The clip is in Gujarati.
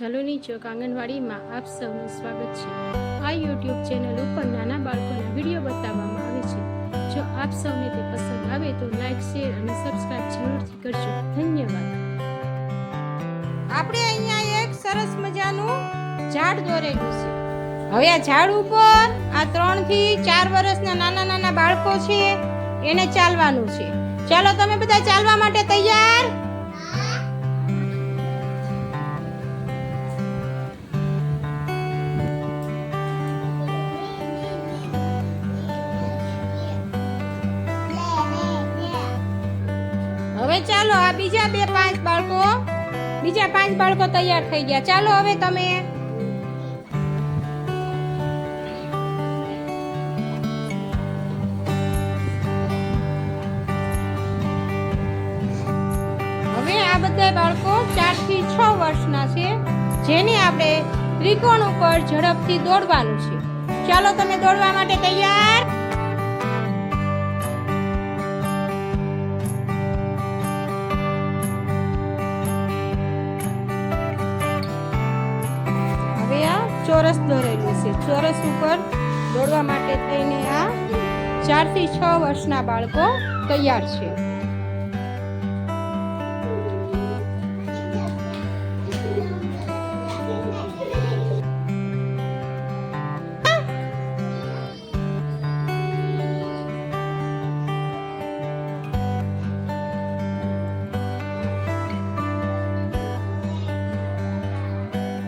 છલોની ચોક આંગણવાડીમાં આપ સૌનું સ્વાગત છે. આ યુટ્યુબ ચેનલ ઉપર નાના બાળકોના વીડિયો બતાવવામાં આવે છે. જો આપ સૌને તે પસંદ આવે તો લાઈક, શેર અને સબસ્ક્રાઇબ જરૂરથી કરજો. ધન્યવાદ. આપણે અહીંયા એક સરસ મજાનું ઝાડ દોરેલું છે. હવે આ ઝાડ ઉપર આ ત્રણથી ચાર વર્ષના નાના નાના બાળકો છે. એને ચાલવાનું છે. ચાલો તમે બધા ચાલવા માટે તૈયાર? હવે ચાલો આ બીજા બે પાંચ બાળકો, બીજા પાંચ બાળકો તૈયાર થઈ ગયા. ચાલો હવે તમે. હવે આ બધા બાળકો ચારથી છ વર્ષના છે, જેને આપણે ત્રિકોણ ઉપર ઝડપથી દોડવાનું છે. ચાલો તમે દોડવા માટે તૈયાર? ચોરસ દોરેલું છે. ચોરસ ઉપર દોડવા માટે થઈને આ ચારથી છ વર્ષના બાળકો તૈયાર છે.